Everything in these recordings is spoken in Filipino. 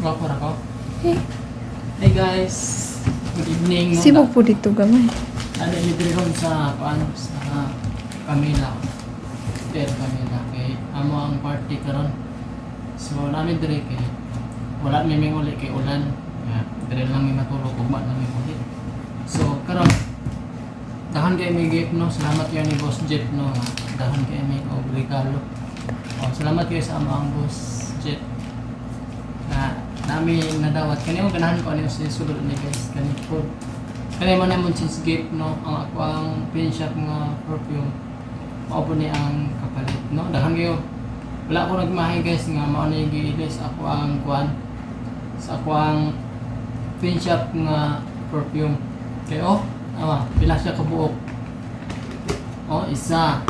Gwapo ra ko. Eh, Hey guys, good evening. sibog po dito gamay. Ano libre ron sa paano sa Camila. Hotel Camila kay amo ang party karon. So namin dire kay wala mi ming uli kay ulan. Ya, dire lang mi matulog ugma na mi uli. So karon dahan kay mi gift no. Salamat kayo ni Boss Jet no. Dahan kay mi og regalo. Oh, salamat kayo sa amo ang Boss Jet. Na nami nadawat kani mo ganahan ko ano si sulod ni guys kani po. Kani man namon since gate no? Ang ako ang pin shop nga perfume. Mao po ni ang kapalit no? Dahan kayo. Wala ko nagmahay guys nga mao na yung giilis ako ang kuan sa ako ang pin shop nga perfume. Kay oh ama pila siya kabuok. Oh isa.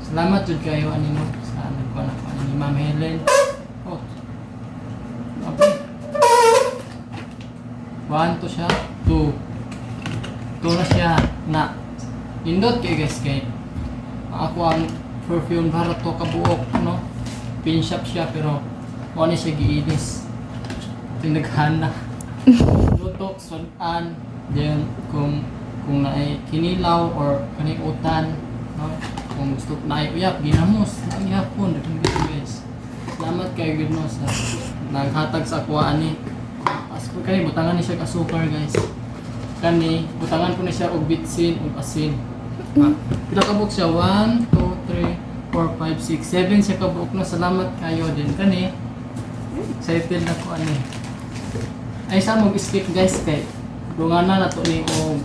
Salamat jud kayo ani no sa nagkuan ako ni Ma'am Helen 1 to siya, 2. 2 na siya, na. Indot kayo guys kay ako ang perfume para to kabuok, no? Pinshop siya pero mo siya giinis. Tinaghan na. Lutok, sunan, then kung kung naay kinilaw or kani utan, no? Kung gusto naay uyap, ginamos, naay hapon, guys. Salamat kay Gudno sa naghatag sa kuwaan ni. Eh ko kani butangan ni siya og asukar guys. Kani butangan ko ni siya og bitsin ug asin. Ha, Pila ka buok siya? 1 2 3 4 5 6 7 siya ka buok na. Salamat kayo din kani. Excited na ko ani. Ay sa mo skip guys kay dunganan na to ni og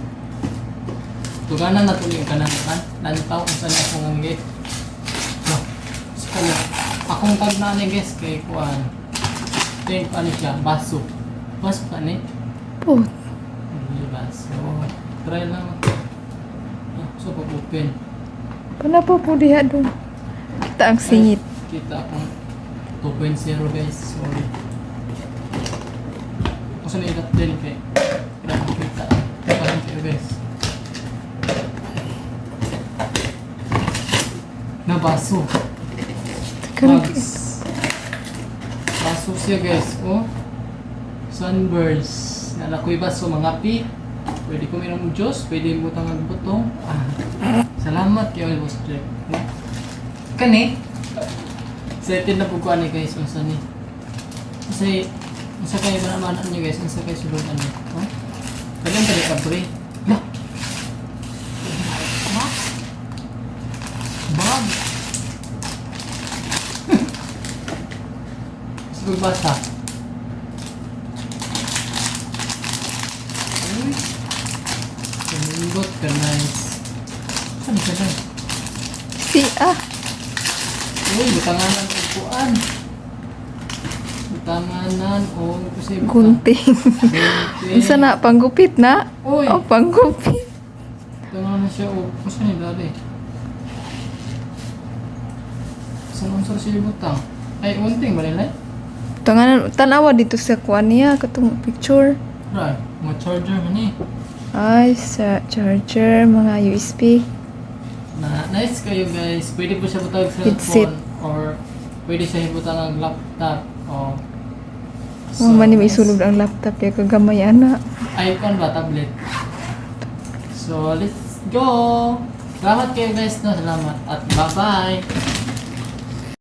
dunganan na to ni og kanang kan. Lantaw kung saan ako ng gate. No. Kanya, akong tag na ni guys kay kuan. Think ano siya, baso. Baso ka ni? Po, Hindi baso. Try lang. Ah, so, pag-open. pana po po diha doon. Kita ang singit. Kita akong 2.0 guys. Sorry. Kasi na-ilat din kay. Kaya kita. Kaya lang kayo guys. Na baso. Kan Bugs. Baso siya guys. Oh. Sunburns. Nalakoy baso mga pi. Pwede ko ng Diyos. Pwede mo tangang butong. Ah. Salamat kayo Boss Jack. Kani. Excited na po ko ani guys. Unsa ni. Kasi unsa kayo ba naman niyo guys? Unsa kayo sulod ano? Ha? Kailan ka ka pre? Ba? Ba? Bag. Sige basa. Ka nice. Saan ka na? Si ah, Uy, butanganan o kuan. Butanganan o kasi gunting. Unsa na panggupit na? Uy, Oh, panggupit. butanganan siya o kasi ni dali. Saan ang siya butang? Ay, unting ba nila? Tanganan tanawa dito sa kuan niya katong picture. Right, mga charger man eh. Ay, sa charger, mga USB. Na, nice kayo guys. Pwede po siya butang sa Headset. phone or pwede siya ibutang ng laptop o So, man ni may sulod ang laptop kaya kagamay ana. iPhone ba, tablet. So, let's go! Salamat kayo guys, no? Salamat. At bye-bye!